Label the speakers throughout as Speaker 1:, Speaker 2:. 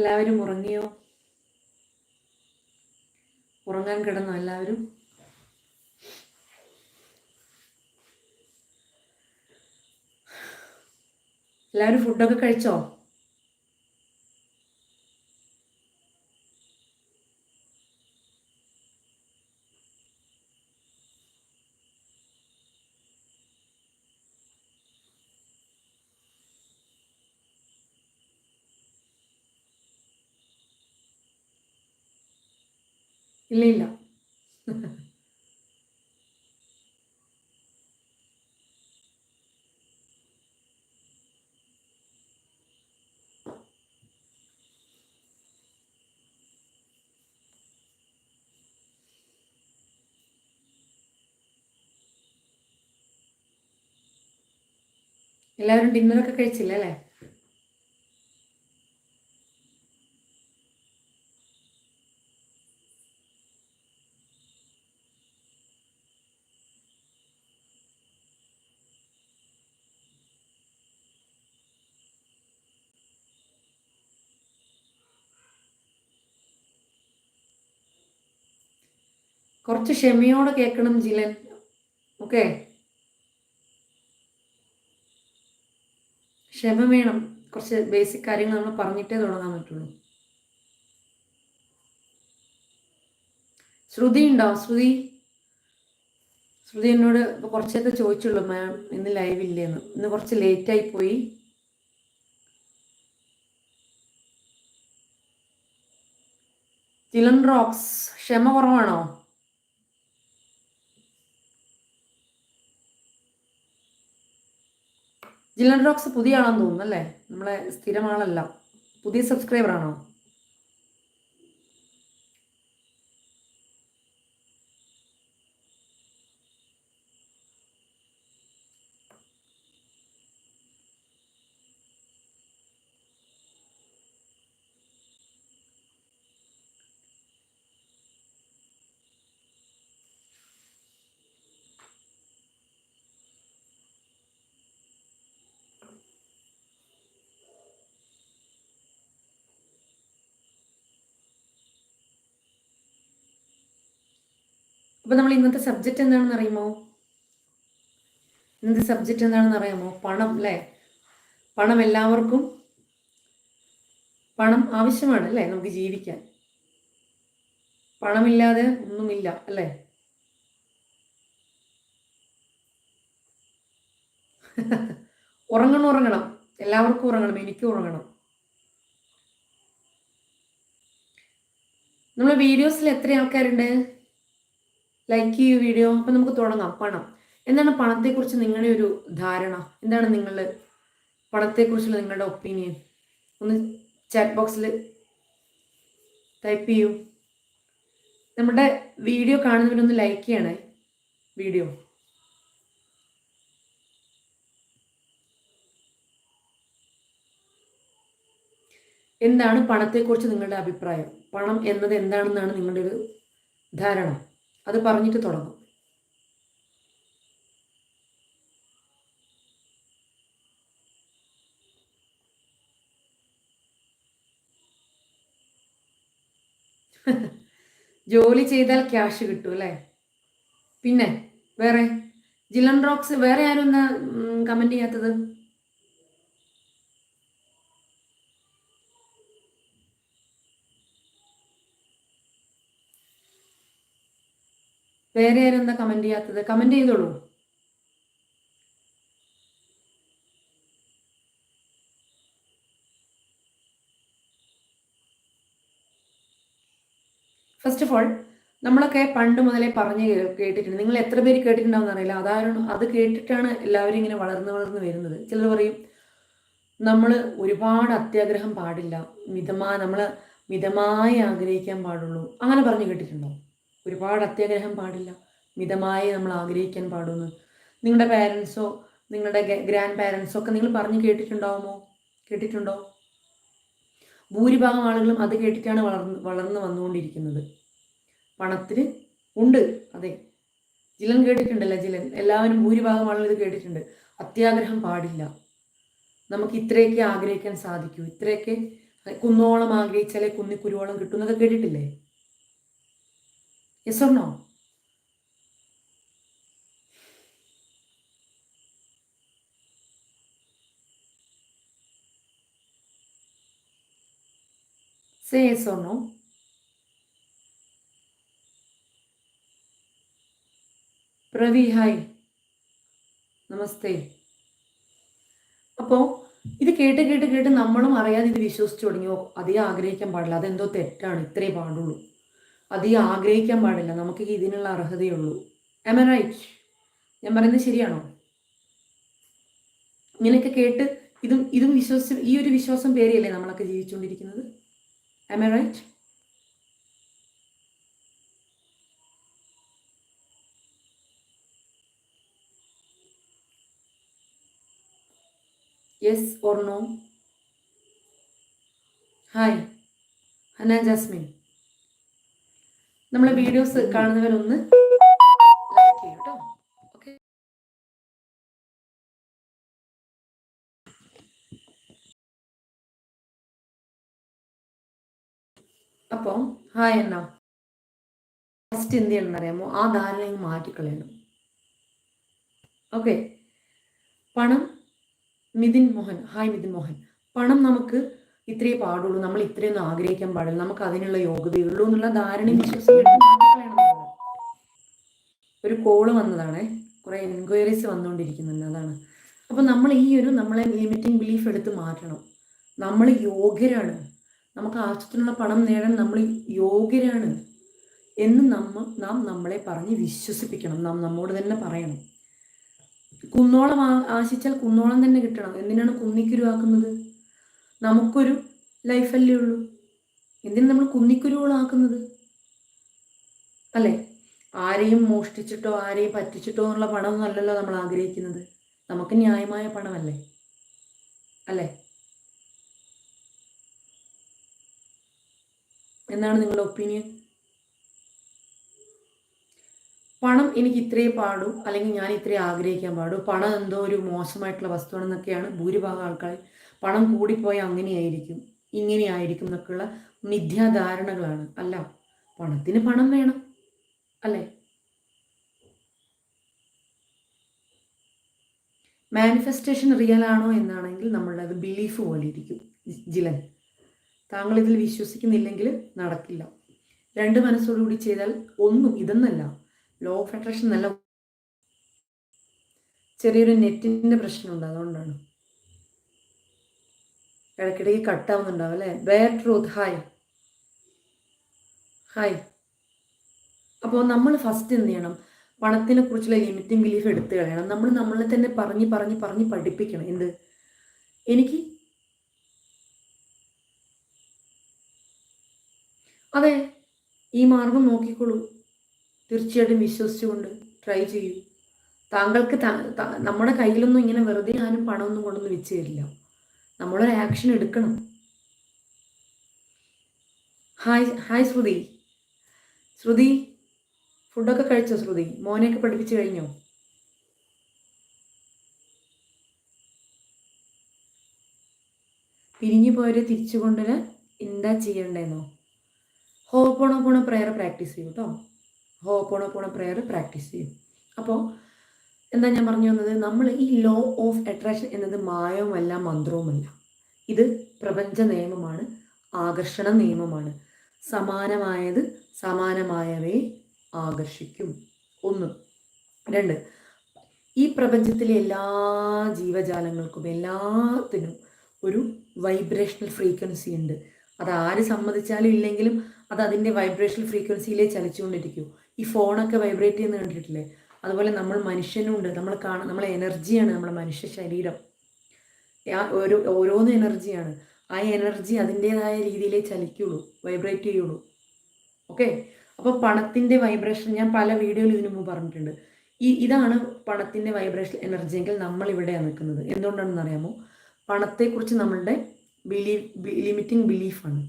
Speaker 1: എല്ലാവരും ഉറങ്ങിയോ? ഉറങ്ങാൻ കിടന്നോ എല്ലാവരും? എല്ലാവരും ഫുഡൊക്കെ കഴിച്ചോ? ഇല്ല ഇല്ല എല്ലാവരും ഡിന്നറൊക്കെ കഴിച്ചില്ല അല്ലേ കുറച്ച് ക്ഷമയോടെ കേൾക്കണം ജിലൻ. ഓക്കെ ക്ഷമ വേണം. കുറച്ച് ബേസിക് കാര്യങ്ങൾ നമ്മൾ പറഞ്ഞിട്ടേ തുടങ്ങാൻ പറ്റുള്ളൂ. ശ്രുതി ഉണ്ടോ? ശ്രുതി? ശ്രുതി എന്നോട് ഇപ്പൊ കുറച്ചൊക്കെ ചോദിച്ചുള്ളൂ മാം ഇന്ന് ലൈവ് ഇല്ലേന്ന്. ഇന്ന് കുറച്ച് ലേറ്റ് ആയി പോയി. ചിലൻ റോക്സ് ക്ഷമ കുറവാണോ? ജിലൻ റോക്സ് പുതിയ ആണെന്ന് തോന്നുന്നു അല്ലേ? നമ്മളെ സ്ഥിരമാളല്ല. പുതിയ സബ്സ്ക്രൈബർ ആണോ? അപ്പൊ നമ്മൾ ഇന്നത്തെ സബ്ജക്റ്റ് എന്താണെന്ന് അറിയുമോ? ഇന്നത്തെ സബ്ജക്റ്റ് എന്താണെന്ന് അറിയാമോ? പണം അല്ലേ? പണം എല്ലാവർക്കും പണം ആവശ്യമാണ് അല്ലേ? നമുക്ക് ജീവിക്കാൻ. പണമില്ലാതെ ഒന്നുമില്ല അല്ലേ? ഉറങ്ങണം ഉറങ്ങണം. എല്ലാവർക്കും ഉറങ്ങണം. എനിക്കും ഉറങ്ങണം. നമ്മൾ വീഡിയോസിൽ എത്ര ആൾക്കാരുണ്ട് ലൈക്ക് ചെയ്യൂ വീഡിയോ അപ്പം നമുക്ക് തുടങ്ങാം. പണം. എന്താണ് പണത്തെക്കുറിച്ച് നിങ്ങളുടെ ഒരു ധാരണ? എന്താണ് നിങ്ങൾ പണത്തെക്കുറിച്ചുള്ള നിങ്ങളുടെ ഒപ്പീനിയൻ ഒന്ന് ചാറ്റ് ബോക്സിൽ ടൈപ്പ് ചെയ്യൂ. നമ്മുടെ വീഡിയോ കാണുന്നവരൊന്ന് ലൈക്ക് ചെയ്യണേ. വീഡിയോ എന്താണ് പണത്തെക്കുറിച്ച് നിങ്ങളുടെ അഭിപ്രായം? പണം എന്നത് എന്താണെന്നാണ് നിങ്ങളുടെ ഒരു ധാരണ. അത് പറഞ്ഞിട്ട് തുടങ്ങും. ജോലി ചെയ്താൽ ക്യാഷ് കിട്ടും അല്ലേ? പിന്നെ വേറെ? ജിലൻ റോക്സ് വേറെ ആരും ഒന്ന് കമന്റ് ചെയ്യാത്തത്? വേറെ ആരും എന്താ കമന്റ് ചെയ്യാത്തത്? കമന്റ് ചെയ്തോളൂ. ഫസ്റ്റ് ഓഫ് ഓൾ നമ്മളൊക്കെ പണ്ട് മുതലേ പറഞ്ഞ് കേട്ടിട്ടുണ്ട്. നിങ്ങൾ എത്ര പേര് കേട്ടിട്ടുണ്ടാവും അറിയില്ല. അതാരണം അത് കേട്ടിട്ടാണ് എല്ലാവരും ഇങ്ങനെ വളർന്ന് വളർന്ന് വരുന്നത്. ചിലർ പറയും നമ്മൾ ഒരുപാട് അത്യാഗ്രഹം പാടില്ല. മിതമായ നമ്മൾ മിതമായി ആഗ്രഹിക്കാൻ പാടുള്ളൂ. അങ്ങനെ പറഞ്ഞു കേട്ടിട്ടുണ്ടോ? ഒരുപാട് അത്യാഗ്രഹം പാടില്ല. മിതമായി നമ്മൾ ആഗ്രഹിക്കാൻ പാടുന്നു. നിങ്ങളുടെ പാരൻസോ നിങ്ങളുടെ ഗ്രാൻഡ് പാരൻസോ ഒക്കെ നിങ്ങൾ പറഞ്ഞു കേട്ടിട്ടുണ്ടാവുമോ? കേട്ടിട്ടുണ്ടോ? ഭൂരിഭാഗം ആളുകളും അത് കേട്ടിട്ടാണ് വളർന്ന് വളർന്നു വന്നുകൊണ്ടിരിക്കുന്നത്. പണത്തിന് ഉണ്ട് അതെ. ജിലൻ കേട്ടിട്ടുണ്ടല്ലോ ജിലൻ? എല്ലാവരും ഭൂരിഭാഗം ആളുകൾ ഇത് കേട്ടിട്ടുണ്ട്. അത്യാഗ്രഹം പാടില്ല. നമുക്ക് ഇത്രയൊക്കെ ആഗ്രഹിക്കാൻ സാധിക്കൂ. ഇത്രയൊക്കെ കുന്നോളം ആഗ്രഹിച്ചാലേ കുന്നിക്കുരുവോളം കിട്ടുന്നതൊക്കെ കേട്ടിട്ടില്ലേ? Yes no say yes or no Pravi hi നമസ്തേ അപ്പോൾ ഇത് കേട്ട് കേട്ട് കേട്ട് നമ്മളും അറിയാതെ ഇത് വിശ്വസിച്ചു തുടങ്ങിയോ? അധികം ആഗ്രഹിക്കാൻ പാടില്ല. അതെന്തോ തെറ്റാണ്. ഇത്രേ പാടുള്ളൂ. അധികം ആഗ്രഹിക്കാൻ പാടില്ല. നമുക്ക് ഇതിനുള്ള അർഹതയുള്ളൂ. എം എ റൈറ്റ് ഞാൻ പറയുന്നത് ശരിയാണോ? ഇങ്ങനെയൊക്കെ കേട്ട് ഇതും ഇതും വിശ്വസിച്ച് ഈ ഒരു വിശ്വാസം പേരെയല്ലേ നമ്മളൊക്കെ ജീവിച്ചുകൊണ്ടിരിക്കുന്നത്? M A right yes or no hi Hana Jasmin നമ്മളെ വീഡിയോസ് കാണുന്നവരൊന്ന് ലൈക്ക് ചെയ്യൂ കേട്ടോ ഓക്കെ അപ്പോൾ ഹായ് എന്നാ ഫസ്റ്റ് എന്ത് ചെയ്യണം അറിയാമോ? ആ ധാരണ മാറ്റിക്കളയണം. ഓക്കെ പണം മിഥിൻ മോഹൻ. ഹായ് മിഥിൻ മോഹൻ. പണം നമുക്ക് ഇത്രയേ പാടുള്ളൂ നമ്മൾ ഇത്രയൊന്നും ആഗ്രഹിക്കാൻ പാടില്ല നമുക്ക് അതിനുള്ള യോഗ്യതയുള്ളൂ എന്നുള്ള ധാരണയും വിശ്വസിക്കണം ഒരു കോൾ വന്നതാണേ കുറെ എൻക്വയറീസ് വന്നുകൊണ്ടിരിക്കുന്നുണ്ട് അതാണ്. അപ്പോൾ നമ്മൾ ഈ ഒരു നമ്മളെ ലിമിറ്റിംഗ് ബിലീഫ് എടുത്ത് മാറ്റണം. നമ്മൾ യോഗ്യരാണ്. നമുക്ക് ആവശ്യത്തിനുള്ള പണം നേടാൻ നമ്മൾ യോഗ്യരാണ് എന്ന് നമ്മ നാം നമ്മളെ പറഞ്ഞ് വിശ്വസിപ്പിക്കണം നാം നമ്മോട് തന്നെ പറയണം. കുന്നോളം ആശിച്ചാൽ കുന്നോളം തന്നെ കിട്ടണം. എന്തിനാണ് കുന്നിക്കുരുവാക്കുന്നത് നമുക്കൊരു ലൈഫല്ലേ ഉള്ളൂ? എന്തിനു നമ്മൾ കുന്നിക്കുരുകളാക്കുന്നത് അല്ലേ? ആരെയും മോഷ്ടിച്ചിട്ടോ ആരെയും പറ്റിച്ചിട്ടോ എന്നുള്ള പണമൊന്നും അല്ലല്ലോ നമ്മൾ ആഗ്രഹിക്കുന്നത്. നമുക്ക് ന്യായമായ പണമല്ലേ? അല്ലേ? എന്താണ് നിങ്ങളുടെ ഒപ്പീനിയൻ? പണം എനിക്ക് ഇത്രേ പാടൂ അല്ലെങ്കിൽ ഞാൻ ഇത്രേ ആഗ്രഹിക്കാൻ പാടൂ. പണം എന്തോ ഒരു മോശമായിട്ടുള്ള വസ്തുവാണെന്നൊക്കെയാണ് ഭൂരിഭാഗം ആൾക്കാർ പണം കൂടിപ്പോയാൽ അങ്ങനെയായിരിക്കും ഇങ്ങനെയായിരിക്കും എന്നൊക്കെയുള്ള മിഥ്യാധാരണകളാണ്. അല്ല പണത്തിന് പണം വേണം അല്ലേ? മാനിഫെസ്റ്റേഷൻ റിയൽ ആണോ എന്നാണെങ്കിൽ നമ്മളുടെ ബിലീഫ് പോലെ ഇരിക്കും ജിലൻ. താങ്കൾ ഇതിൽ വിശ്വസിക്കുന്നില്ലെങ്കിൽ നടക്കില്ല. രണ്ട് മനസ്സോടുകൂടി ചെയ്താൽ ഒന്നും ഇതെന്നല്ല ലോ ഓഫ് അട്രാക്ഷൻ നല്ല ചെറിയൊരു നെറ്റിന്റെ പ്രശ്നമുണ്ട് അതുകൊണ്ടാണ്. ഇടയ്ക്കിടയ്ക്ക് കട്ടാവുന്നുണ്ടാവും അല്ലേ? ബേർ ട്രൂത്ത് ഹായ് ഹായ് അപ്പോൾ നമ്മൾ ഫസ്റ്റ് എന്ത് ചെയ്യണം? പണത്തിനെ കുറിച്ചുള്ള ലിമിറ്റിംഗ് ബിലീഫ് എടുത്തു കളയണം. നമ്മൾ നമ്മളെ തന്നെ പറഞ്ഞ് പറഞ്ഞ് പറഞ്ഞ് പഠിപ്പിക്കണം. എന്ത്? എനിക്ക് അതെ ഈ മാർഗം നോക്കിക്കോളൂ. തീർച്ചയായിട്ടും വിശ്വസിച്ചുകൊണ്ട് ട്രൈ ചെയ്യൂ. താങ്കൾക്ക് നമ്മുടെ കയ്യിലൊന്നും ഇങ്ങനെ വെറുതെ ആരും പണമൊന്നും കൊണ്ടൊന്നും വെച്ച് തരില്ല. നമ്മളൊരു ആക്ഷൻ എടുക്കണം. ഹായ് ഹായ് ശ്രുതി. ശ്രുതി ഫുഡൊക്കെ കഴിച്ചോ ശ്രുതി? മോനെയൊക്കെ പഠിപ്പിച്ചു കഴിഞ്ഞോ? പിരിഞ്ഞു പോയവരെ തിരിച്ചു കൊണ്ടുവരാൻ എന്താ ചെയ്യണ്ടേന്നോ ഹോ പോണോ പ്രെയർ പ്രാക്ടീസ് ചെയ്യും കേട്ടോ ഹോ പോണോ പോണോ പ്രെയർ പ്രാക്ടീസ് ചെയ്യും. അപ്പോൾ എന്താ ഞാൻ പറഞ്ഞു വന്നത്? നമ്മൾ ഈ ലോ ഓഫ് അട്രാക്ഷൻ എന്നത് മായവുമല്ല മന്ത്രവുമല്ല. ഇത് പ്രപഞ്ച നിയമമാണ് ആകർഷണ നിയമമാണ്. സമാനമായത് സമാനമായവയെ ആകർഷിക്കും. ഒന്ന്. രണ്ട്. ഈ പ്രപഞ്ചത്തിലെ എല്ലാ ജീവജാലങ്ങൾക്കും എല്ലാത്തിനും ഒരു വൈബ്രേഷണൽ ഫ്രീക്വൻസി ഉണ്ട്. അത് ആര് സമ്മതിച്ചാലും ഇല്ലെങ്കിലും അത് അതിന്റെ വൈബ്രേഷണൽ ഫ്രീക്വൻസിയിലേ ചലിച്ചുകൊണ്ടിരിക്കും. ഈ ഫോണൊക്കെ വൈബ്രേറ്റ് ചെയ്യുന്ന കണ്ടിട്ടില്ലേ? അതുപോലെ നമ്മൾ മനുഷ്യനുണ്ട് നമ്മൾ കാണാൻ നമ്മളെ എനർജിയാണ് നമ്മളെ മനുഷ്യ ശരീരം. ഓരോ ഓരോന്ന് എനർജിയാണ്. ആ എനർജി അതിന്റെതായ രീതിയിലേ ചലിക്കുള്ളൂ വൈബ്രേറ്റ് ചെയ്യുള്ളൂ. ഓക്കെ? അപ്പോൾ പണത്തിന്റെ വൈബ്രേഷൻ ഞാൻ പല വീഡിയോയിൽ ഇതിനു മുമ്പ് പറഞ്ഞിട്ടുണ്ട്. ഈ ഇതാണ് പണത്തിന്റെ വൈബ്രേഷൻ എനർജി എങ്കിൽ നമ്മൾ ഇവിടെയാണ് നിൽക്കുന്നത്. എന്തുകൊണ്ടാണെന്ന് അറിയാമോ? പണത്തെക്കുറിച്ച് നമ്മളുടെ ബിലീഫ് ലിമിറ്റിംഗ് ബിലീഫാണ്.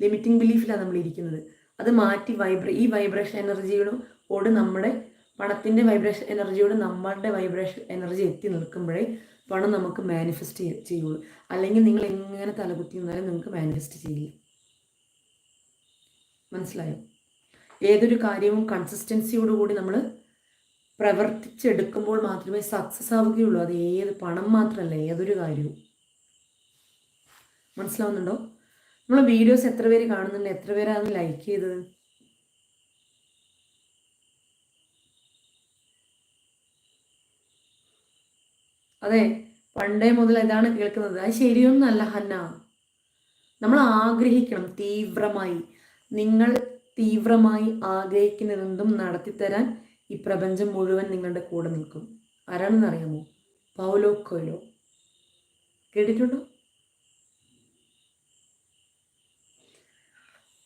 Speaker 1: ലിമിറ്റിംഗ് ബിലീഫിലാണ് നമ്മൾ ഇരിക്കുന്നത് അത് മാറ്റി വൈബ്രേ ഈ വൈബ്രേഷൻ എനർജികളും ഓട് നമ്മുടെ പണത്തിന്റെ വൈബ്രേഷൻ എനർജിയോട് നമ്മളുടെ വൈബ്രേഷൻ എനർജി എത്തി നിൽക്കുമ്പോഴേ പണം നമുക്ക് മാനിഫെസ്റ്റ് ചെയ്യുള്ളൂ അല്ലെങ്കിൽ നിങ്ങൾ എങ്ങനെ തലകുത്തി നിന്നാലും നിങ്ങൾക്ക് മാനിഫെസ്റ്റ് ചെയ്യില്ല. മനസ്സിലായോ? ഏതൊരു കാര്യവും കൺസിസ്റ്റൻസിയോടുകൂടി നമ്മൾ പ്രവർത്തിച്ചെടുക്കുമ്പോൾ മാത്രമേ സക്സസ് ആവുകയുള്ളൂ. അത് ഏത് പണം മാത്രമല്ല ഏതൊരു കാര്യവും. മനസ്സിലാവുന്നുണ്ടോ? നമ്മൾ വീഡിയോസ് എത്ര പേര് കാണുന്നുണ്ട്? എത്ര പേരാണ് ലൈക്ക് ചെയ്തത്? അതെ പണ്ടേ മുതൽ ഇതാണ് കേൾക്കുന്നത്. അത് ശരിയൊന്നല്ല ഹന്ന. നമ്മൾ ആഗ്രഹിക്കണം തീവ്രമായി. നിങ്ങൾ തീവ്രമായി ആഗ്രഹിക്കുന്നതെന്തും നടത്തിത്തരാൻ ഈ പ്രപഞ്ചം മുഴുവൻ നിങ്ങളുടെ കൂടെ നിൽക്കും. ആരാണെന്ന് അറിയാമോ? Paulo Coelho. കേട്ടിട്ടുണ്ടോ?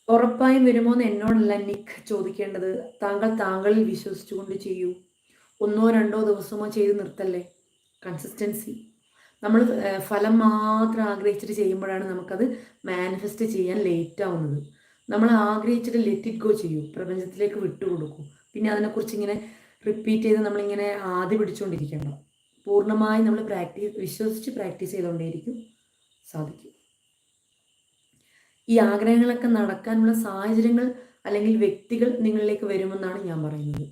Speaker 1: ഉറപ്പായും വരുമോ എന്ന് എന്നോടല്ല നിക്ക് ചോദിക്കേണ്ടത്. താങ്കൾ താങ്കളിൽ വിശ്വസിച്ചുകൊണ്ട് ചെയ്യൂ. ഒന്നോ രണ്ടോ ദിവസമോ ചെയ്ത് നിർത്തല്ലേ? കൺസിസ്റ്റൻസി നമ്മൾ ഫലം മാത്രം ആഗ്രഹിച്ചിട്ട് ചെയ്യുമ്പോഴാണ് നമുക്കത് മാനിഫെസ്റ്റ് ചെയ്യാൻ ലേറ്റ് ആവുന്നത്. നമ്മൾ ആഗ്രഹിച്ചിട്ട് ലെറ്റ് ഇറ്റ് ഗോ ചെയ്യൂ. പ്രപഞ്ചത്തിലേക്ക് വിട്ടുകൊടുക്കും പിന്നെ അതിനെക്കുറിച്ച് ഇങ്ങനെ റിപ്പീറ്റ് ചെയ്ത് നമ്മളിങ്ങനെ ആദ്യ പിടിച്ചുകൊണ്ടിരിക്കണം പൂർണമായി നമ്മൾ പ്രാക്ടീസ് വിശ്വസിച്ച് പ്രാക്ടീസ് ചെയ്തുകൊണ്ടേയിരിക്കും സാധിക്കും. ഈ ആഗ്രഹങ്ങളൊക്കെ നടക്കാനുള്ള സാഹചര്യങ്ങൾ അല്ലെങ്കിൽ വ്യക്തികൾ നിങ്ങളിലേക്ക് വരുമെന്നാണ് ഞാൻ പറയുന്നത്.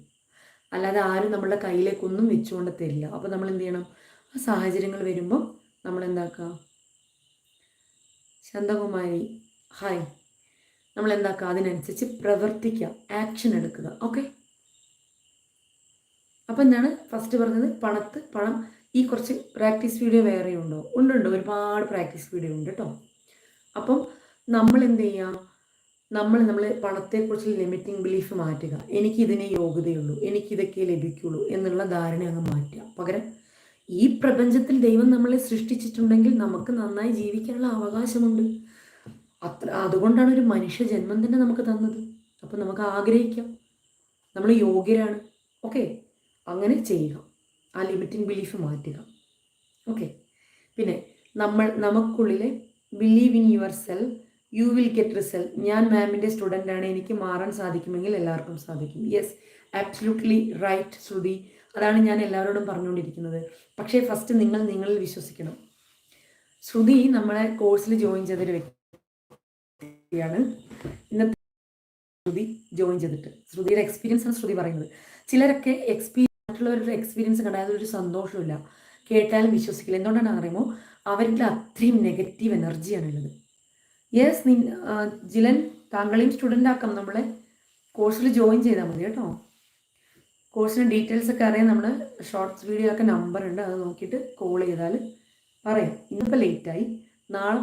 Speaker 1: അല്ലാതെ ആരും നമ്മളുടെ കയ്യിലേക്കൊന്നും വെച്ചുകൊണ്ട് തരില്ല. അപ്പോൾ നമ്മൾ എന്ത് ചെയ്യണം? ആ സാഹചര്യങ്ങൾ വരുമ്പോൾ നമ്മൾ എന്താക്കുക ശാന്തകുമാരി ഹായ് നമ്മൾ എന്താക്കുക അതിനനുസരിച്ച് പ്രവർത്തിക്കുക ആക്ഷൻ എടുക്കുക. ഓക്കെ അപ്പം എന്താണ്? ഫസ്റ്റ് പറഞ്ഞത് പണത്ത് പണം. ഈ കുറച്ച് പ്രാക്ടീസ് വീഡിയോ വേറെ ഉണ്ടോ ഉണ്ടുണ്ട്. ഒരുപാട് പ്രാക്ടീസ് വീഡിയോ ഉണ്ട് കേട്ടോ അപ്പം നമ്മൾ എന്ത് ചെയ്യുക നമ്മൾ നമ്മൾ പണത്തെക്കുറിച്ചുള്ള ലിമിറ്റിംഗ് ബിലീഫ് മാറ്റുക. എനിക്ക് ഇതിനെ യോഗ്യതയുള്ളൂ. എനിക്ക് ഇതൊക്കെ ലഭിക്കുള്ളൂ എന്നുള്ള ധാരണ അങ്ങ് മാറ്റുക. പകരം ഈ പ്രപഞ്ചത്തിൽ ദൈവം നമ്മളെ സൃഷ്ടിച്ചിട്ടുണ്ടെങ്കിൽ നമുക്ക് നന്നായി ജീവിക്കാനുള്ള അവകാശമുണ്ട്. അത്ര അതുകൊണ്ടാണ് ഒരു മനുഷ്യ ജന്മം തന്നെ നമുക്ക് തന്നത്. അപ്പം നമുക്ക് ആഗ്രഹിക്കാം. നമ്മൾ യോഗ്യരാണ്. ഓക്കെ. അങ്ങനെ ചെയ്യുക. ആ ലിമിറ്റിംഗ് ബിലീഫ് മാറ്റുക. ഓക്കെ. പിന്നെ നമ്മൾ നമുക്കുള്ളിലെ believe in yourself you will get result ഞാൻ മാമിന്റെ സ്റ്റുഡന്റ് ആണ്. എനിക്ക് മാറാൻ സാധിക്കുമെങ്കിൽ എല്ലാവർക്കും സാധിക്കും. Yes absolutely right Shruti. അതാണ് ഞാൻ എല്ലാവരോടും പറഞ്ഞുകൊണ്ടിരിക്കുന്നത്. പക്ഷേ ഫസ്റ്റ് നിങ്ങൾ നിങ്ങളിൽ വിശ്വസിക്കണം. ശ്രുതി നമ്മളെ കോഴ്സിൽ ജോയിൻ ചെയ്തൊരു വ്യക്തിയാണ്. ഇന്നത്തെ ശ്രുതി ജോയിൻ ചെയ്തിട്ട്. ശ്രുതിയുടെ എക്സ്പീരിയൻസ് ആണ് ശ്രുതി പറയുന്നത്. ചിലരൊക്കെ എക്സ്പീരിയൻസ് മറ്റുള്ളവരുടെ എക്സ്പീരിയൻസ് കണ്ടാൽ ഒരു സന്തോഷമില്ല കേട്ടാലും വിശ്വസിക്കില്ല. എന്തുകൊണ്ടാണ് അറിയുമോ? അവരുടെ അത്രയും നെഗറ്റീവ് എനർജിയാണുള്ളത് യെസ് നി ജിലൻ താങ്കളെയും സ്റ്റുഡന്റ് ആക്കാം. നമ്മളെ കോഴ്സിൽ ജോയിൻ ചെയ്താൽ മതി കേട്ടോ. കോഴ്സിന് ഡീറ്റെയിൽസ് ഒക്കെ അറിയാൻ നമ്മൾ ഷോർട്ട്സ് വീഡിയോ ഒക്കെ നമ്പർ ഉണ്ട്. അത് നോക്കിയിട്ട് കോൾ ചെയ്താൽ പറയാം. ഇന്നിപ്പോൾ ലേറ്റായി നാളെ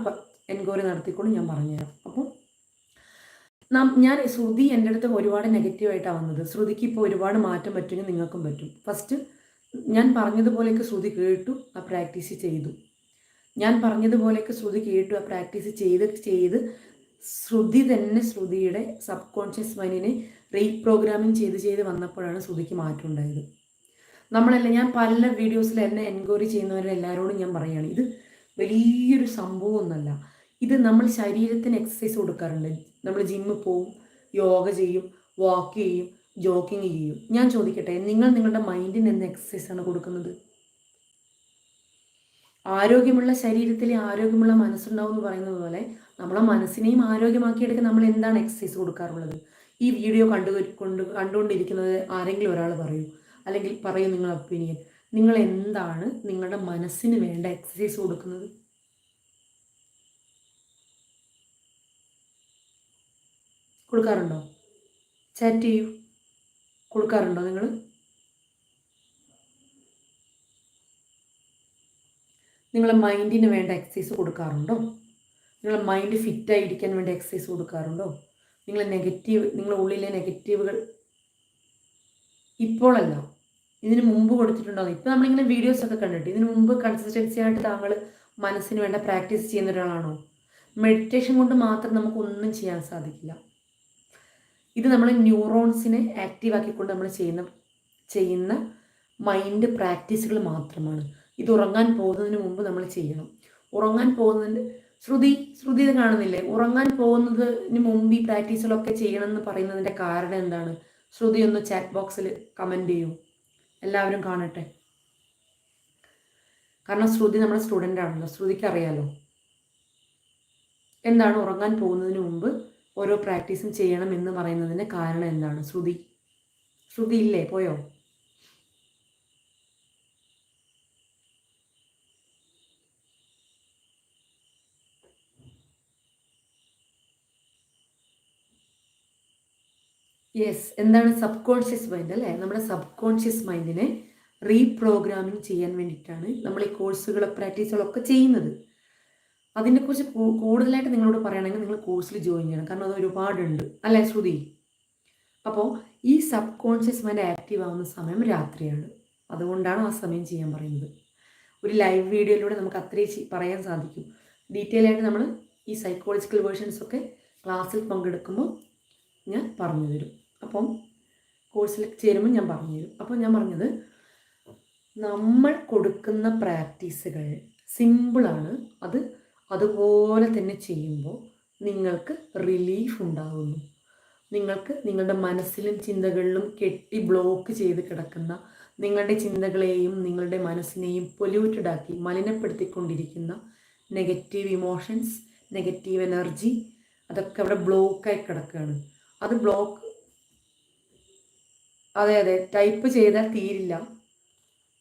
Speaker 1: എൻക്വയറി നടത്തിക്കൊണ്ട് ഞാൻ പറഞ്ഞുതരാം. അപ്പോൾ നാം ഞാൻ ശ്രുതി എന്റെ അടുത്ത് ഒരുപാട് നെഗറ്റീവായിട്ടാണ് വന്നത്. ശ്രുതിക്ക് ഇപ്പോൾ ഒരുപാട് മാറ്റം പറ്റുമെങ്കിൽ നിങ്ങൾക്കും പറ്റും. ഫസ്റ്റ് ഞാൻ പറഞ്ഞതുപോലെയൊക്കെ ശ്രുതി കേട്ടു ആ പ്രാക്ടീസ് ചെയ്തു. ഞാൻ പറഞ്ഞതുപോലെയൊക്കെ ശ്രുതി കേട്ടു. ആ പ്രാക്ടീസ് ചെയ്ത് ചെയ്ത് ശ്രുതി തന്നെ ശ്രുതിയുടെ സബ് കോൺഷ്യസ് മൈൻഡിനെ റീപ്രോഗ്രാമിങ് ചെയ്ത് ചെയ്ത് വന്നപ്പോഴാണ് ശ്രുതിക്ക് മാറ്റം ഉണ്ടായത്. നമ്മളല്ല ഞാൻ പല വീഡിയോസിൽ എന്നെ എൻക്വയറി ചെയ്യുന്നവരെ എല്ലാവരോടും ഞാൻ പറയുകയാണ്. ഇത് വലിയൊരു സംഭവമൊന്നുമല്ല ഇത് നമ്മൾ ശരീരത്തിന് എക്സസൈസ് കൊടുക്കാറുണ്ട്. നമ്മൾ ജിമ്മിൽ പോവും യോഗ ചെയ്യും വാക്ക് ചെയ്യും ജോക്കിങ് ചെയ്യും. ഞാൻ ചോദിക്കട്ടെ നിങ്ങൾ നിങ്ങളുടെ മൈൻഡിന് എന്ത് എക്സസൈസ് ആണ് കൊടുക്കുന്നത്? ആരോഗ്യമുള്ള ശരീരത്തിൽ ആരോഗ്യമുള്ള മനസ്സുണ്ടാവും എന്ന് പറയുന്നത് പോലെ നമ്മളെ മനസ്സിനെയും ആരോഗ്യമാക്കിയെടുക്കാൻ നമ്മൾ എന്താണ് എക്സസൈസ് കൊടുക്കാറുള്ളത്? ഈ വീഡിയോ കണ്ടു കൊണ്ട് കണ്ടുകൊണ്ടിരിക്കുന്നത് ആരെങ്കിലും ഒരാൾ പറയൂ. അല്ലെങ്കിൽ പറയൂ നിങ്ങളുടെ ഒപ്പീനിയൻ നിങ്ങൾ എന്താണ് നിങ്ങളുടെ മനസ്സിന് വേണ്ട എക്സസൈസ് കൊടുക്കുന്നത്? കൊടുക്കാറുണ്ടോ? ചാറ്റ് ചെയ്യൂ. കൊടുക്കാറുണ്ടോ നിങ്ങൾ? നിങ്ങളെ മൈൻഡിന് വേണ്ട എക്സസൈസ് കൊടുക്കാറുണ്ടോ? നിങ്ങളെ മൈൻഡ് ഫിറ്റായിരിക്കാൻ വേണ്ടി എക്സസൈസ് കൊടുക്കാറുണ്ടോ? നിങ്ങൾ നെഗറ്റീവ് നിങ്ങളുടെ ഉള്ളിലെ നെഗറ്റീവുകൾ ഇപ്പോഴല്ല ഇതിന് മുമ്പ് കൊടുത്തിട്ടുണ്ടോ? ഇപ്പം നമ്മളിങ്ങനെ വീഡിയോസ് ഒക്കെ കണ്ടിട്ട് ഇതിന് മുമ്പ് കൺസിസ്റ്റൻസി ആയിട്ട് താങ്കൾ മനസ്സിന് വേണ്ട പ്രാക്ടീസ് ചെയ്യുന്ന ഒരാളാണോ? മെഡിറ്റേഷൻ കൊണ്ട് മാത്രം നമുക്ക് ഒന്നും ചെയ്യാൻ സാധിക്കില്ല. ഇത് നമ്മൾ ന്യൂറോൺസിനെ ആക്റ്റീവ് ആക്കിക്കൊണ്ട് നമ്മൾ ചെയ്യുന്ന ചെയ്യുന്ന മൈൻഡ് പ്രാക്ടീസുകൾ മാത്രമാണ്. ഇത് ഉറങ്ങാൻ പോകുന്നതിന് മുമ്പ് നമ്മൾ ചെയ്യണം. ഉറങ്ങാൻ പോകുന്നതിന് ശ്രുതി ശ്രുതി ഇത് കാണുന്നില്ലേ? ഉറങ്ങാൻ പോകുന്നതിന് മുമ്പ് ഈ പ്രാക്ടീസുകളൊക്കെ ചെയ്യണം എന്ന് പറയുന്നതിന്റെ കാരണം എന്താണ്? ശ്രുതി ഒന്ന് ചാറ്റ് ബോക്സിൽ കമന്റ് ചെയ്യൂ. എല്ലാവരും കാണട്ടെ. കാരണം ശ്രുതി നമ്മുടെ സ്റ്റുഡന്റ് ആണല്ലോ. ശ്രുതിക്ക് അറിയാലോ. എന്താണ് ഉറങ്ങാൻ പോകുന്നതിന് മുമ്പ് ഓരോ പ്രാക്ടീസും ചെയ്യണം എന്ന് പറയുന്നതിന്റെ കാരണം എന്താണ്? ശ്രുതി. ശ്രുതി ഇല്ലേ? പോയോ? യെസ് എന്താണ് സബ് കോൺഷ്യസ് മൈൻഡ് അല്ലേ? നമ്മുടെ സബ് കോൺഷ്യസ് മൈൻഡിനെ റീപ്രോഗ്രാമിംഗ് ചെയ്യാൻ വേണ്ടിയിട്ടാണ് നമ്മൾ ഈ കോഴ്സുകൾ പ്രാക്ടീസുകളൊക്കെ ചെയ്യുന്നത്. അതിനെക്കുറിച്ച് കൂടുതലായിട്ട് നിങ്ങളോട് പറയുകയാണെങ്കിൽ നിങ്ങൾ കോഴ്സിൽ ജോയിൻ ചെയ്യണം. കാരണം അത് ഒരുപാടുണ്ട്. അല്ലേ ശ്രുതി? അപ്പോൾ ഈ സബ് കോൺഷ്യസ് മൈൻഡ് ആക്റ്റീവ് ആവുന്ന സമയം രാത്രിയാണ്. അതുകൊണ്ടാണ് ആ സമയം ചെയ്യാൻ പറയുന്നത്. ഒരു ലൈവ് വീഡിയോയിലൂടെ നമുക്ക് അത്രയും പറയാൻ സാധിക്കും. ഡീറ്റെയിൽ ആയിട്ട് നമ്മൾ ഈ സൈക്കോളജിക്കൽ വേർഷൻസ് ഒക്കെ ക്ലാസ്സിൽ പങ്കെടുക്കുമ്പോൾ ഞാൻ പറഞ്ഞു തരും അപ്പം കോഴ്സിൽ ചേരുമ്പോൾ ഞാൻ പറഞ്ഞു തരും. അപ്പോൾ ഞാൻ പറഞ്ഞത് നമ്മൾ കൊടുക്കുന്ന പ്രാക്ടീസുകൾ സിമ്പിളാണ് അത് അതുപോലെ തന്നെ ചെയ്യുമ്പോൾ നിങ്ങൾക്ക് റിലീഫ് ഉണ്ടാകുന്നു നിങ്ങൾക്ക് നിങ്ങളുടെ മനസ്സിലും ചിന്തകളിലും കെട്ടി ബ്ലോക്ക് ചെയ്ത് കിടക്കുന്ന നിങ്ങളുടെ ചിന്തകളെയും നിങ്ങളുടെ മനസ്സിനെയും പൊല്യൂറ്റഡ് ആക്കി മലിനപ്പെടുത്തിക്കൊണ്ടിരിക്കുന്ന നെഗറ്റീവ് ഇമോഷൻസ് നെഗറ്റീവ് എനർജി അതൊക്കെ അവിടെ ബ്ലോക്കായി കിടക്കുകയാണ്. അത് ബ്ലോക്ക് അതെ അതെ. ടൈപ്പ് ചെയ്താൽ തീരില്ല.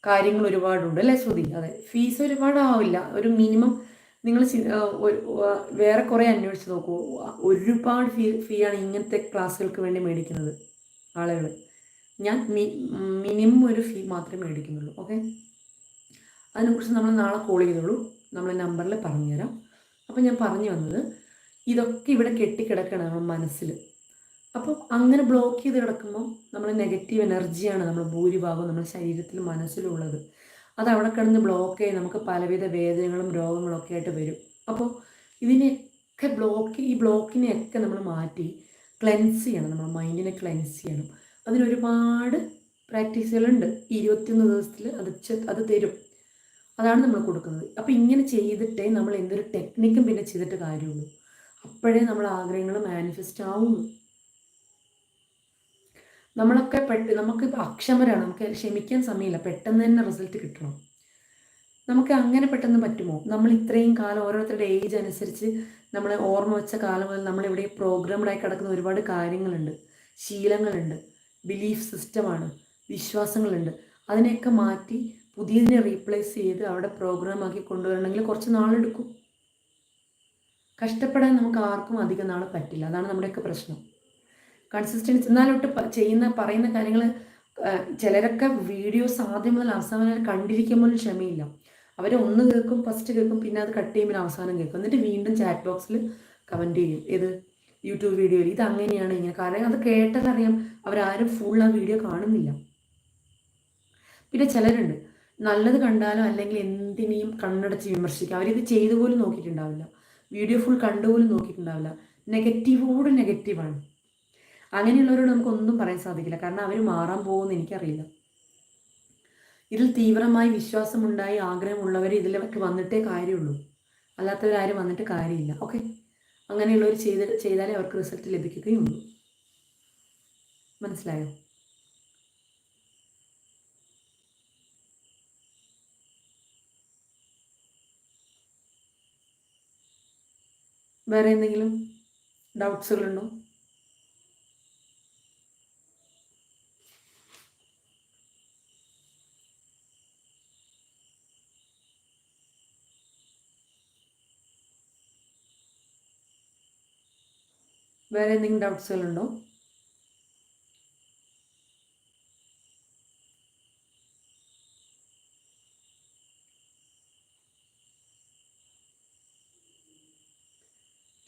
Speaker 1: കാര്യങ്ങൾ ഒരുപാടുണ്ട് അല്ലേ ശ്രുതി? അതെ. ഫീസ് ഒരുപാടാവില്ല. ഒരു മിനിമം നിങ്ങൾ വേറെ കുറേ അന്വേഷിച്ച് നോക്കൂ. ഒരുപാട് ഫീ ഫീ ആണ് ഇങ്ങനത്തെ ക്ലാസ്സുകൾക്ക് വേണ്ടി മേടിക്കുന്നത് ആളുകൾ ഞാൻ മിനിമം ഒരു ഫീ മാത്രമേ മേടിക്കുന്നുള്ളൂ ഓക്കെ? അതിനെക്കുറിച്ച് നമ്മൾ നാളെ കോൾ ചെയ്തോളൂ. നമ്മൾ നമ്പറിൽ പറഞ്ഞുതരാം. അപ്പം ഞാൻ പറഞ്ഞു വന്നത് ഇതൊക്കെ ഇവിടെ കെട്ടിക്കിടക്കണം നമ്മൾ മനസ്സിൽ. അപ്പോൾ അങ്ങനെ ബ്ലോക്ക് ചെയ്ത് കിടക്കുമ്പോൾ നമ്മൾ നെഗറ്റീവ് എനർജിയാണ് നമ്മൾ ഭൂരിഭാഗം നമ്മുടെ ശരീരത്തിൽ മനസ്സിലുള്ളത് അത് അവിടെ കിടന്ന് ബ്ലോക്ക് ചെയ്ത് നമുക്ക് പലവിധ വേദനകളും രോഗങ്ങളും ഒക്കെ ആയിട്ട് വരും. അപ്പോൾ ഇതിനെയൊക്കെ ബ്ലോക്ക് ഈ ബ്ലോക്കിനെയൊക്കെ നമ്മൾ മാറ്റി ക്ലെൻസ് ചെയ്യണം. നമ്മൾ മൈൻഡിനെ ക്ലെൻസ് ചെയ്യണം. അതിനൊരുപാട് പ്രാക്ടീസുകളുണ്ട് ഇരുപത്തിയൊന്ന് ദിവസത്തിൽ അത് അത് തരും. അതാണ് നമ്മൾ കൊടുക്കുന്നത്. അപ്പോൾ ഇങ്ങനെ ചെയ്തിട്ടേ നമ്മൾ എന്തൊരു ടെക്നിക്കും പിന്നെ ചെയ്തിട്ട് കാര്യമുള്ളൂ. അപ്പോഴേ നമ്മൾ ആഗ്രഹങ്ങൾ മാനിഫെസ്റ്റ് ആവുള്ളൂ. നമ്മളൊക്കെ പെട്ട് നമുക്കിപ്പോൾ അക്ഷമരാണ് നമുക്ക് ക്ഷമിക്കാൻ സമയമില്ല പെട്ടെന്ന് തന്നെ റിസൾട്ട് കിട്ടണം. നമുക്ക് അങ്ങനെ പെട്ടെന്ന് പറ്റുമോ? നമ്മൾ ഇത്രയും കാലം ഓരോരുത്തരുടെ ഏജ് അനുസരിച്ച് നമ്മൾ ഓർമ്മ വെച്ച കാലം മുതൽ നമ്മളിവിടെ പ്രോഗ്രാംഡായി കിടക്കുന്ന ഒരുപാട് കാര്യങ്ങളുണ്ട്. ശീലങ്ങളുണ്ട്. ബിലീഫ് സിസ്റ്റമാണ് വിശ്വാസങ്ങളുണ്ട്. അതിനെയൊക്കെ മാറ്റി പുതിയതിനെ റീപ്ലേസ് ചെയ്ത് അവിടെ പ്രോഗ്രാം ആക്കി കൊണ്ടുവരണമെങ്കിൽ കുറച്ച് നാളെടുക്കും. കഷ്ടപ്പെടാൻ നമുക്ക് ആർക്കും അധികം നാൾ പറ്റില്ല. അതാണ് നമ്മുടെയൊക്കെ പ്രശ്നം. കൺസിസ്റ്റൻസി. എന്നാലോട്ട് ചെയ്യുന്ന പറയുന്ന കാര്യങ്ങൾ ചിലരൊക്കെ വീഡിയോസ് ആദ്യം മുതൽ അവസാനം വരെ കണ്ടിരിക്കുമ്പോൾ ക്ഷമയില്ല. അവർ ഒന്ന് കേൾക്കും ഫസ്റ്റ് കേൾക്കും പിന്നെ അത് കട്ട് ചെയ്യുമ്പോൾ അവസാനം കേൾക്കും. എന്നിട്ട് വീണ്ടും ചാറ്റ് ബോക്സിൽ കമന്റ് ചെയ്യും. ഇത് യൂട്യൂബ് വീഡിയോയിൽ ഇത് അങ്ങനെയാണ് ഇങ്ങനെ. കാരണം അത് കേട്ടാലറിയാം അവരാരും ഫുൾ ആ വീഡിയോ കാണുന്നില്ല. പിന്നെ ചിലരുണ്ട്. നല്ലത് കണ്ടാലോ അല്ലെങ്കിൽ എന്തിനേയും കണ്ണടച്ച് വിമർശിക്കുക അവരിത് ചെയ്തു പോലും നോക്കിയിട്ടുണ്ടാവില്ല. Video full കണ്ടുപോലും നോക്കിയിട്ടുണ്ടാവില്ല. നെഗറ്റീവോട് നെഗറ്റീവാണ് അങ്ങനെയുള്ളവരോട് നമുക്കൊന്നും പറയാൻ സാധിക്കില്ല. കാരണം അവർ മാറാൻ പോകുമെന്ന് എനിക്കറിയില്ല. ഇതിൽ തീവ്രമായി വിശ്വാസമുണ്ടായി ആഗ്രഹമുള്ളവർ ഇതിലൊക്കെ വന്നിട്ടേ കാര്യമുള്ളൂ. അല്ലാത്തവരാരും വന്നിട്ട് കാര്യമില്ല. ഓക്കെ? അങ്ങനെയുള്ളവർ ചെയ്ത് ചെയ്താലേ അവർക്ക് റിസൾട്ട് ലഭിക്കുകയുള്ളൂ. മനസ്സിലായോ? വേറെ എന്തെങ്കിലും ഡൗട്ട്സുകളുണ്ടോ വേറെ എന്തെങ്കിലും ഡൗട്ട്സുകളുണ്ടോ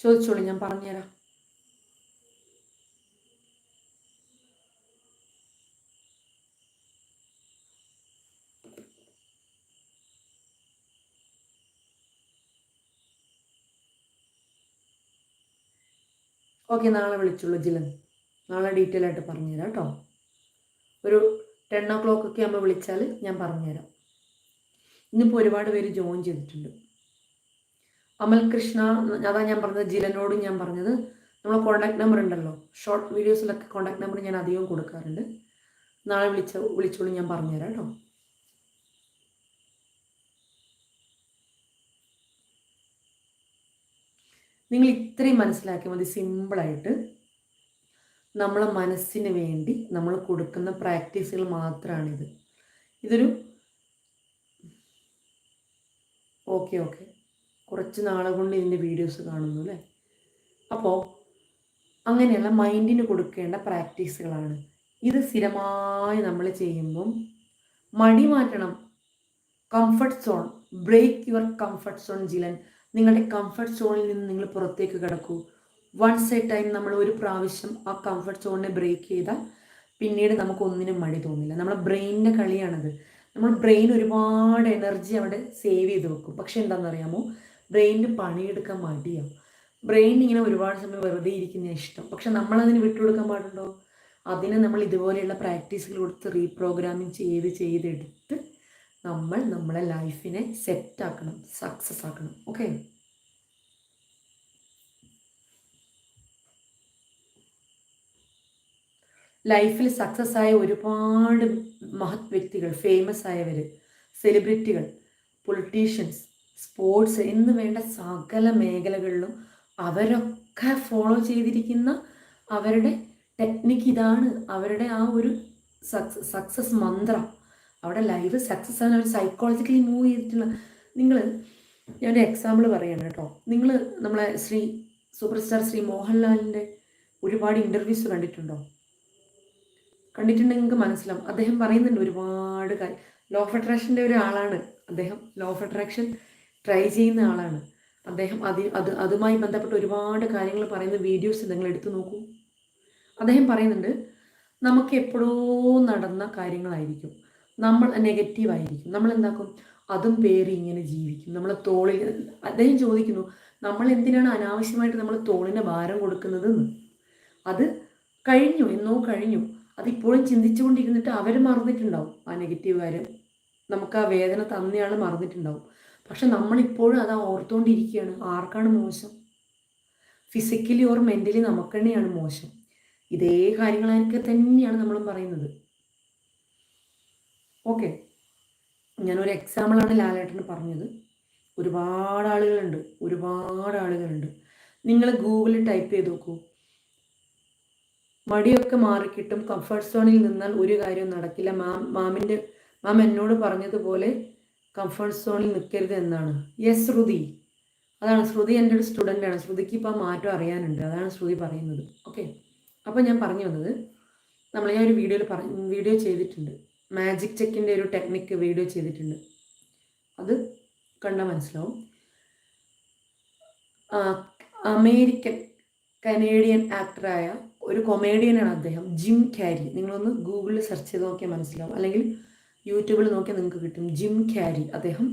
Speaker 1: ചോദിച്ചോളൂ ഞാൻ പറഞ്ഞുതരാം. ഓക്കെ നാളെ വിളിച്ചോളൂ ജിലൻ. നാളെ ഡീറ്റെയിൽ ആയിട്ട് പറഞ്ഞുതരാം കേട്ടോ. ഒരു ടെൻ ഓ ക്ലോക്ക് ഒക്കെ ആകുമ്പോൾ വിളിച്ചാൽ ഞാൻ പറഞ്ഞുതരാം. ഇന്നിപ്പോൾ ഒരുപാട് പേര് ജോയിൻ ചെയ്തിട്ടുണ്ട്. അമൽ കൃഷ്ണ അതാ ഞാൻ പറഞ്ഞത് ജിലനോടും ഞാൻ പറഞ്ഞത്. നമ്മളെ കോൺടാക്ട് നമ്പർ ഉണ്ടല്ലോ. ഷോർട്ട് വീഡിയോസിലൊക്കെ കോൺടാക്ട് നമ്പർ ഞാൻ അധികം കൊടുക്കാറുണ്ട്. നാളെ വിളിച്ച വിളിച്ചോളൂ ഞാൻ പറഞ്ഞുതരാം കേട്ടോ. നിങ്ങൾ ഇത്രയും മനസ്സിലാക്കിയാൽ മതി സിമ്പിളായിട്ട് നമ്മളെ മനസ്സിന് വേണ്ടി നമ്മൾ കൊടുക്കുന്ന പ്രാക്ടീസുകൾ മാത്രമാണിത് ഇതൊരു ഓക്കെ ഓക്കെ കുറച്ച് നാളെ കൊണ്ട് ഇതിന്റെ വീഡിയോസ് കാണുന്നു അല്ലേ? അപ്പോൾ അങ്ങനെയുള്ള മൈൻഡിന് കൊടുക്കേണ്ട പ്രാക്ടീസുകളാണ് ഇത് സ്ഥിരമായി നമ്മൾ ചെയ്യുമ്പം മടി മാറ്റണം. Comfort zone break your comfort zone Jilan. നിങ്ങളുടെ കംഫർട്ട് സോണിൽ നിന്ന് നിങ്ങൾ പുറത്തേക്ക് കിടക്കൂ. വൺസ് എ ടൈം നമ്മൾ ഒരു പ്രാവശ്യം ആ കംഫർട്ട് സോണിനെ ബ്രേക്ക് ചെയ്താൽ പിന്നീട് നമുക്ക് ഒന്നിനും മടി തോന്നില്ല. നമ്മുടെ ബ്രെയിനിന്റെ കളിയാണത്. നമ്മൾ ബ്രെയിൻ ഒരുപാട് എനർജി അവിടെ സേവ് ചെയ്ത് വെക്കും. പക്ഷെ എന്താണെന്നറിയാമോ? ബ്രെയിനിന് പണിയെടുക്കാൻ മടിയാവും. ബ്രെയിൻ ഇങ്ങനെ ഒരുപാട് സമയം വെറുതെ ഇരിക്കുന്ന ഇഷ്ടം. പക്ഷെ നമ്മളതിന് വിട്ടുകൊടുക്കാൻ പാടുണ്ടോ? അതിനെ നമ്മൾ ഇതുപോലെയുള്ള പ്രാക്ടീസുകൾ കൊടുത്ത് റീപ്രോഗ്രാമിങ് ചെയ്ത് ചെയ്തെടുത്ത് നമ്മൾ നമ്മളെ ലൈഫിനെ സെറ്റാക്കണം സക്സസ് ആക്കണം. ഓക്കെ ലൈഫിൽ സക്സസ് ആയ ഒരുപാട് മഹത് വ്യക്തികൾ ഫേമസ് ആയവർ സെലിബ്രിറ്റികൾ പൊളിറ്റീഷ്യൻസ് സ്പോർട്സ് എന്ന് വേണ്ട സകല മേഖലകളിലും അവരൊക്കെ ഫോളോ ചെയ്തിരിക്കുന്ന അവരുടെ ടെക്നിക്ക് ഇതാണ് അവരുടെ ആ ഒരു സക്സസ് മന്ത്രം. അവിടെ ലൈഫ് സക്സസ് ആണ് അവർ സൈക്കോളജിക്കലി മൂവ് ചെയ്തിട്ടുള്ള നിങ്ങൾ ഞാനൊരു എക്സാമ്പിൾ പറയണം കേട്ടോ. നിങ്ങൾ നമ്മളെ ശ്രീ സൂപ്പർ സ്റ്റാർ ശ്രീ മോഹൻലാലിന്റെ ഒരുപാട് ഇന്റർവ്യൂസ് കണ്ടിട്ടുണ്ടോ? കണ്ടിട്ടുണ്ടെങ്കിൽ നിങ്ങൾക്ക് മനസ്സിലാവും. അദ്ദേഹം പറയുന്നുണ്ട് ഒരുപാട് കാര്യം ലോ ഓഫ് അട്രാക്ഷന്റെ ഒരാളാണ്. അദ്ദേഹം ലോ ഓഫ് അട്രാക്ഷൻ ട്രൈ ചെയ്യുന്ന ആളാണ്. അദ്ദേഹം അതി അത് അതുമായി ബന്ധപ്പെട്ട് ഒരുപാട് കാര്യങ്ങൾ പറയുന്ന വീഡിയോസ് നിങ്ങൾ എടുത്തു നോക്കൂ. അദ്ദേഹം പറയുന്നുണ്ട് നമുക്ക് എപ്പോഴോ നടന്ന കാര്യങ്ങളായിരിക്കും. നമ്മൾ നെഗറ്റീവായിരിക്കും നമ്മൾ എന്താക്കും? അതും പേറി ഇങ്ങനെ ജീവിക്കും. നമ്മളെ തോളിൽ അദ്ദേഹം ചോദിക്കുന്നു നമ്മൾ എന്തിനാണ് അനാവശ്യമായിട്ട് നമ്മൾ തോളിന് ഭാരം കൊടുക്കുന്നത് അത് കഴിഞ്ഞു എന്നോ കഴിഞ്ഞു. അതിപ്പോഴും ചിന്തിച്ചുകൊണ്ടിരുന്നിട്ട് അവർ മറന്നിട്ടുണ്ടാവും. ആ നെഗറ്റീവ് കാര്യം നമുക്ക് ആ വേദന തന്നെയാണ് മറന്നിട്ടുണ്ടാവും. പക്ഷെ നമ്മളിപ്പോഴും അത് ഓർത്തുകൊണ്ടിരിക്കുകയാണ് ആർക്കാണ് മോശം? ഫിസിക്കലി ഓർ മെന്റലി നമുക്ക് തന്നെയാണ് മോശം. ഇതേ കാര്യങ്ങളൊക്കെ തന്നെയാണ് നമ്മൾ പറയുന്നത്. ഓക്കെ. ഞാനൊരു എക്സാമ്പിളാണ് ലാലേട്ടന് പറഞ്ഞത്. ഒരുപാട് ആളുകളുണ്ട്. ഒരുപാട് ആളുകളുണ്ട്. നിങ്ങൾ ഗൂഗിളിൽ ടൈപ്പ് ചെയ്ത് നോക്കൂ. മടിയൊക്കെ മാറിക്കിട്ടും കംഫർട്ട് സോണിൽ നിന്നാൽ ഒരു കാര്യവും നടക്കില്ല. മാം മാമിന്റെ മാം എന്നോട് പറഞ്ഞതുപോലെ കംഫർട്ട് സോണിൽ നിൽക്കരുത് എന്നാണ്. യെസ് ശ്രുതി. അതാണ് ശ്രുതി എന്റെ ഒരു സ്റ്റുഡന്റാണ് ശ്രുതിക്ക് ഇപ്പോൾ മാറ്റം അറിയാനുണ്ട്. അതാണ് ശ്രുതി പറയുന്നത്. ഓക്കെ. അപ്പോൾ ഞാൻ പറഞ്ഞു വന്നത് നമ്മൾ ഞാൻ ഒരു വീഡിയോയിൽ പറ വീഡിയോ ചെയ്തിട്ടുണ്ട്. മാജിക് ചെക്കിന്റെ ഒരു ടെക്നിക്ക് വീഡിയോ ചെയ്തിട്ടുണ്ട്. അത് കണ്ടാൽ മനസ്സിലാവും. അമേരിക്കൻ കനേഡിയൻ ആക്ടറായ ഒരു കൊമേഡിയനാണ് അദ്ദേഹം. ജിം ക്യാരി നിങ്ങളൊന്ന് ഗൂഗിളിൽ സെർച്ച് ചെയ്ത് നോക്കിയാൽ മനസ്സിലാവും. അല്ലെങ്കിൽ യൂട്യൂബിൽ നോക്കിയാൽ നിങ്ങൾക്ക് കിട്ടും. ജിം ക്യാരി അദ്ദേഹം.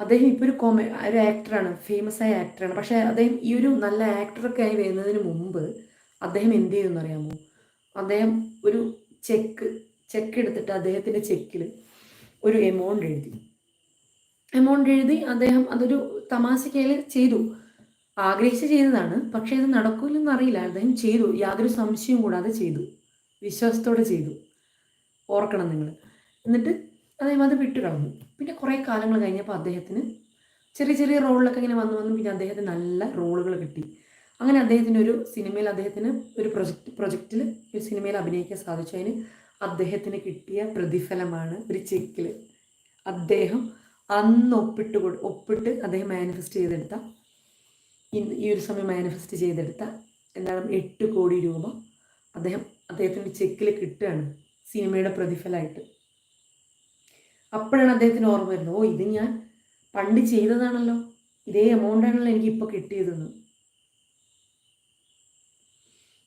Speaker 1: അദ്ദേഹം ഇപ്പോൾ ഒരു കോമ ഒരു ആക്ടറാണ് ഫേമസ് ആയ ആക്ടറാണ് പക്ഷേ അദ്ദേഹം ഈ ഒരു നല്ല ആക്ടറൊക്കെ ആയി വരുന്നതിന് മുമ്പ് അദ്ദേഹം എന്ത് ചെയ്യുമെന്ന് അറിയാമോ അദ്ദേഹം ഒരു ചെക്ക് ചെക്ക് എടുത്തിട്ട് അദ്ദേഹത്തിന്റെ ചെക്കിൽ ഒരു എമൗണ്ട് എഴുതി. എമൗണ്ട് എഴുതി അദ്ദേഹം അതൊരു തമാശക്കയിൽ ചെയ്തു. ആഗ്രഹിച്ച് ചെയ്തതാണ്. പക്ഷേ ഇത് നടക്കില്ലെന്ന് അറിയില്ല. അദ്ദേഹം ചെയ്തു. യാതൊരു സംശയവും കൂടാതെ ചെയ്തു. വിശ്വാസത്തോടെ ചെയ്തു. ഓർക്കണം നിങ്ങൾ എന്നിട്ട് അദ്ദേഹം അത് വിട്ടുകളഞ്ഞു പിന്നെ കുറേ കാലങ്ങൾ കഴിഞ്ഞപ്പോൾ അദ്ദേഹത്തിന് ചെറിയ ചെറിയ റോളിലൊക്കെ ഇങ്ങനെ വന്നു വന്നു പിന്നെ അദ്ദേഹത്തിന് നല്ല റോളുകൾ കിട്ടി. അങ്ങനെ അദ്ദേഹത്തിന് ഒരു സിനിമയിൽ അദ്ദേഹത്തിന് ഒരു പ്രൊജക്റ്റ് പ്രൊജക്റ്റിൽ ഒരു സിനിമയിൽ അഭിനയിക്കാൻ സാധിച്ചു. അതിന് അദ്ദേഹത്തിന് കിട്ടിയ പ്രതിഫലമാണ് ഒരു ചെക്കിൽ. അദ്ദേഹം അന്ന് ഒപ്പിട്ട് ഒപ്പിട്ട് അദ്ദേഹം മാനിഫെസ്റ്റ് ചെയ്തെടുത്ത ഈ ഒരു സമയം മാനിഫെസ്റ്റ് ചെയ്തെടുത്ത എന്താണ് എട്ട് കോടി രൂപ അദ്ദേഹം അദ്ദേഹത്തിന്റെ ചെക്കിൽ കിട്ടുകയാണ് സിനിമയുടെ പ്രതിഫലമായിട്ട്. അപ്പോഴാണ് അദ്ദേഹത്തിന് ഓർമ്മ വരുന്നത് ഓ ഇത് ഞാൻ പണ്ട് ചെയ്തതാണല്ലോ. ഇതേ എമൗണ്ട് ആണല്ലോ എനിക്ക് ഇപ്പോൾ കിട്ടിയതെന്ന്.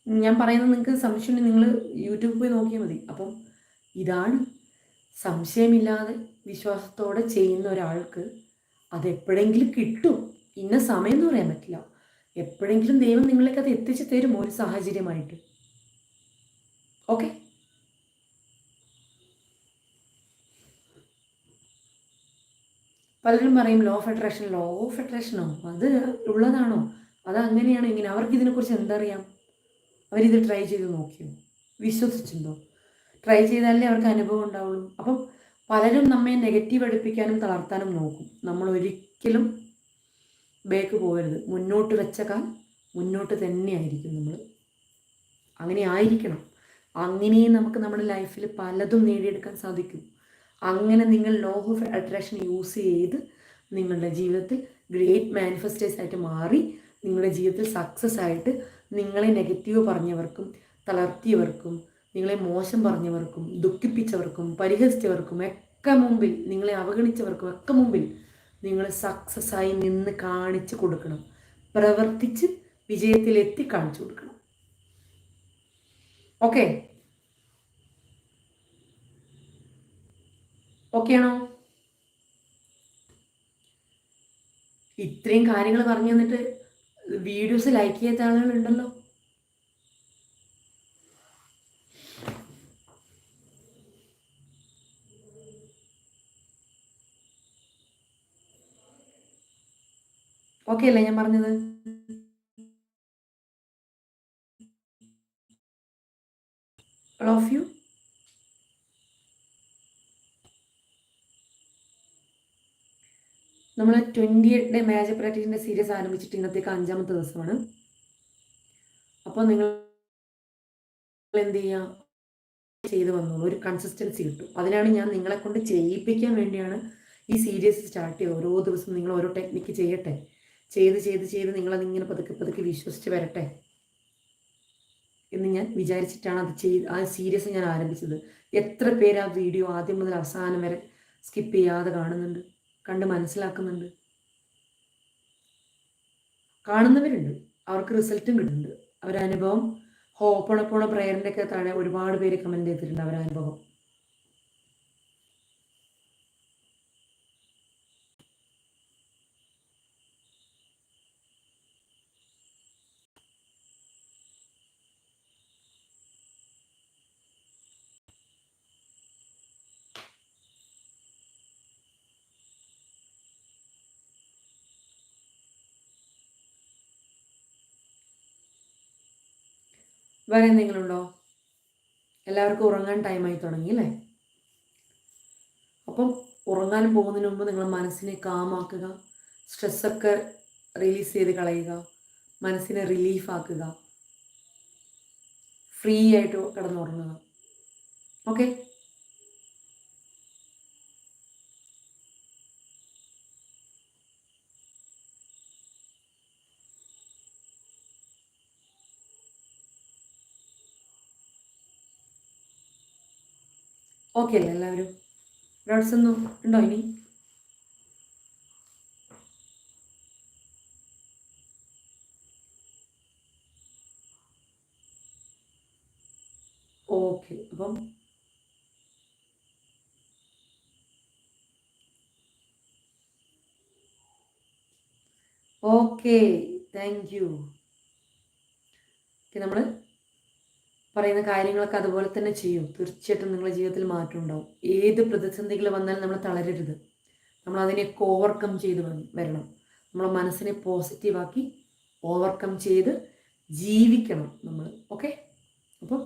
Speaker 1: ഞാൻ പറയുന്നത് നിങ്ങൾക്ക് സംശയമുണ്ടെങ്കിൽ നിങ്ങൾ യൂട്യൂബിൽ പോയി നോക്കിയാൽ മതി. അപ്പം ഇതാണ് സംശയമില്ലാതെ വിശ്വാസത്തോടെ ചെയ്യുന്ന ഒരാൾക്ക് അതെപ്പോഴെങ്കിലും കിട്ടും. ഇന്ന സമയം എന്ന് പറയാൻ പറ്റില്ല. എപ്പോഴെങ്കിലും ദൈവം നിങ്ങളേക്ക് അത് എത്തിച്ചു തരും ഒരു സാഹചര്യമായിട്ട്. ഓക്കെ? പലരും പറയും ലോ ഫെഡറേഷൻ ലോ ഓഫ് അട്രാക്ഷനോ അത് ഉള്ളതാണോ? അത് അങ്ങനെയാണോ ഇങ്ങനെ? അവർക്ക് ഇതിനെക്കുറിച്ച് എന്തറിയാം അവരിത് ട്രൈ ചെയ്ത് നോക്കിയോ? വിശ്വസിച്ചിട്ടുണ്ടോ? ട്രൈ ചെയ്താലേ അവർക്ക് അനുഭവം ഉണ്ടാവുള്ളൂ. അപ്പം പലരും നമ്മെ നെഗറ്റീവ് അടുപ്പിക്കാനും തളർത്താനും നോക്കും. നമ്മൾ ഒരിക്കലും ബേക്ക് പോകരുത്. മുന്നോട്ട് വെച്ച കാൽ മുന്നോട്ട് തന്നെയായിരിക്കും നമ്മൾ അങ്ങനെ ആയിരിക്കണം. അങ്ങനെയും നമുക്ക് നമ്മുടെ ലൈഫിൽ പലതും നേടിയെടുക്കാൻ സാധിക്കും. അങ്ങനെ നിങ്ങൾ ലോ ഓഫ് അട്രാക്ഷൻ യൂസ് ചെയ്ത് നിങ്ങളുടെ ജീവിതത്തിൽ ഗ്രേറ്റ് മാനിഫെസ്റ്റേഴ്സ് ആയിട്ട് മാറി നിങ്ങളുടെ ജീവിതത്തിൽ സക്സസ് ആയിട്ട് നിങ്ങളെ നെഗറ്റീവ് പറഞ്ഞവർക്കും തളർത്തിയവർക്കും നിങ്ങളെ മോശം പറഞ്ഞവർക്കും ദുഃഖിപ്പിച്ചവർക്കും പരിഹസിച്ചവർക്കും ഒക്കെ മുമ്പിൽ നിങ്ങളെ അവഗണിച്ചവർക്കും ഒക്കെ മുമ്പിൽ നിങ്ങൾ സക്സസ് ആയി നിന്ന് കാണിച്ചു കൊടുക്കണം. പ്രവർത്തിച്ച് വിജയത്തിലെത്തി കാണിച്ചു കൊടുക്കണം. ഓക്കെ ഓക്കെ ആണോ? ഇത്രയും കാര്യങ്ങൾ പറഞ്ഞു തന്നിട്ട് വീഡിയോസ് ലൈക്ക് ചെയ്യാത്ത ആളുകളുണ്ടല്ലോ ഓക്കെ അല്ലേ ഞാൻ പറഞ്ഞത്? ഓഫ് യു നമ്മൾ ട്വന്റി എയ്റ്റ് ഡേ മാജിക് പ്രാക്ടീസിന്റെ സീരീസ് ആരംഭിച്ചിട്ട് ഇന്നത്തേക്ക് അഞ്ചാമത്തെ ദിവസമാണ്. അപ്പോൾ നിങ്ങൾ എന്ത് ചെയ്യുക ചെയ്ത് വന്നോളൂ. ഒരു കൺസിസ്റ്റൻസി കിട്ടും. അതിനാണ് ഞാൻ നിങ്ങളെ കൊണ്ട് ചെയ്യിപ്പിക്കാൻ വേണ്ടിയാണ് ഈ സീരീസ് സ്റ്റാർട്ട് ചെയ്തത്. ഓരോ ദിവസം നിങ്ങൾ ഓരോ ടെക്നിക്ക് ചെയ്യട്ടെ. ചെയ്ത് ചെയ്ത് ചെയ്ത് നിങ്ങളതിങ്ങനെ പതുക്കെ പതുക്കെ വിശ്വസിച്ച് വരട്ടെ എന്ന് ഞാൻ വിചാരിച്ചിട്ടാണ് അത് ചെയ്ത് ആ സീരീസ് ഞാൻ ആരംഭിച്ചത്. എത്ര പേര് ആ വീഡിയോ ആദ്യം മുതൽ അവസാനം വരെ സ്കിപ്പ് ചെയ്യാതെ കാണുന്നുണ്ട്? കണ്ട് മനസ്സിലാക്കുന്നുണ്ട്. കാണുന്നവരുണ്ട്. അവർക്ക് റിസൾട്ടും കിട്ടുന്നുണ്ട്. അവരനുഭവം ഹോപ്പണപ്പോണ പ്രേയറിന്റെ ഒക്കെ താഴെ ഒരുപാട് പേര് കമന്റ് ചെയ്തിട്ടുണ്ട് അവരനുഭവം. വേറെ എന്തെങ്കിലും ഉണ്ടോ എല്ലാവർക്കും ഉറങ്ങാൻ ടൈമായി തുടങ്ങി അല്ലേ? അപ്പം ഉറങ്ങാൻ പോകുന്നതിന് മുമ്പ് നിങ്ങൾ മനസ്സിനെ കാമാക്കുക സ്ട്രെസ്സൊക്കെ റിലീസ് ചെയ്ത് കളയുക മനസ്സിനെ റിലീഫ് ആക്കുക ഫ്രീ ആയിട്ട് കിടന്നുറങ്ങുക. ഓക്കെ ഓക്കെ അല്ലേ എല്ലാവരും? ഡൗട്ട്സ് ഒന്നും ഉണ്ടോ ഇനി? ഓക്കെ അപ്പം ഓക്കെ താങ്ക് യു നമ്മൾ പറയുന്ന കാര്യങ്ങളൊക്കെ അതുപോലെ തന്നെ ചെയ്യും. തീർച്ചയായിട്ടും നിങ്ങളുടെ ജീവിതത്തിൽ മാറ്റം ഉണ്ടാവും. ഏത് പ്രതിസന്ധികൾ വന്നാലും നമ്മൾ തളരരുത്. നമ്മൾ അതിനെയൊക്കെ ഓവർകം ചെയ്ത് വരണം. നമ്മളെ മനസ്സിനെ പോസിറ്റീവാക്കി ഓവർകം ചെയ്ത് ജീവിക്കണം നമ്മൾ. ഓക്കെ അപ്പം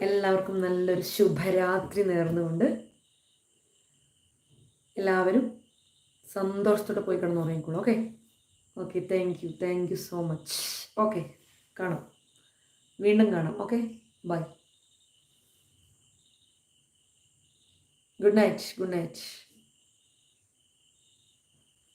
Speaker 1: എല്ലാവർക്കും നല്ലൊരു ശുഭരാത്രി നേർന്നുകൊണ്ട് എല്ലാവരും സന്തോഷത്തോടെ പോയി കിടന്ന് ഉറങ്ങിക്കോളൂ. Okay okay thank you thank you so much okay കാണാം. വീണ്ടും കാണാം. Okay Bye. Good night. Good night.